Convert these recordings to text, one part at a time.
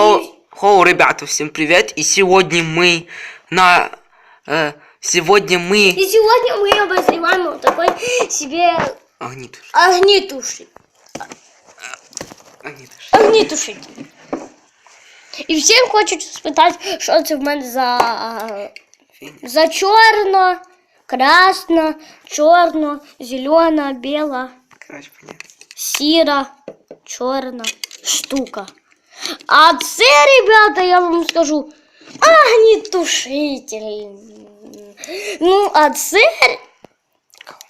Хоу, хоу, ребята, всем привет! И сегодня мы на... э, сегодня мы... И сегодня мы обозреваем вот такой себе Огнитушь, огнетушитель. огнитушь. Огнетушитель. І всім хочу спитати, що це в мене за, за чорно, красно, чорно, зелена, біла, Короче, понятно. сіра, чорна штука. А це, ребята, я вам скажу, огнетушитель. Ну, а це...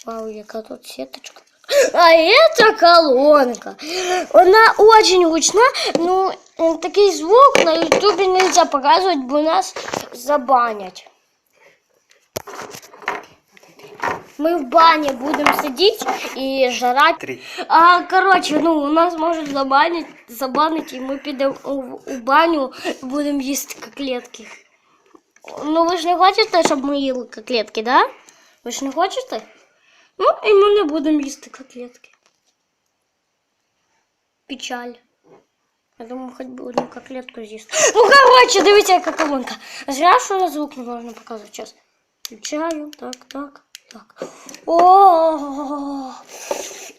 Вау, яка тут сеточка. А это колонка. Вона очень гучна, ну е, такий звук на ютубі нельзя показувати, бо нас забанять. Ми в бані будемо сидіти і жрати. Три. А коротше, ну нас можуть забанити, забанити, і ми підемо у, у баню і будемо їсти котлетки. Ну ви ж не хочете, щоб ми їли котлетки, да? Ви ж не хочете? Ну, і ми не будемо їсти котлетки. Печаль. Я думаю, хоч би одну котлетку з'їсти. Ну, коротше, дивіться, яка колонка. Зря, що на звук не можна показувати. Зараз. Включаю. Так, так, Так. О,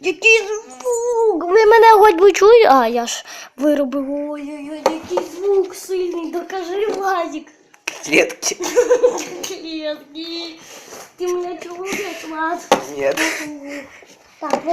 який звук! Ви мене хоч би чуєте? А, я ж виробив. Ой-ой-ой, який звук сильний. Докажи, Владик. Клетки. Клетки. Ты меня чуешь, Влад? Нет. Так,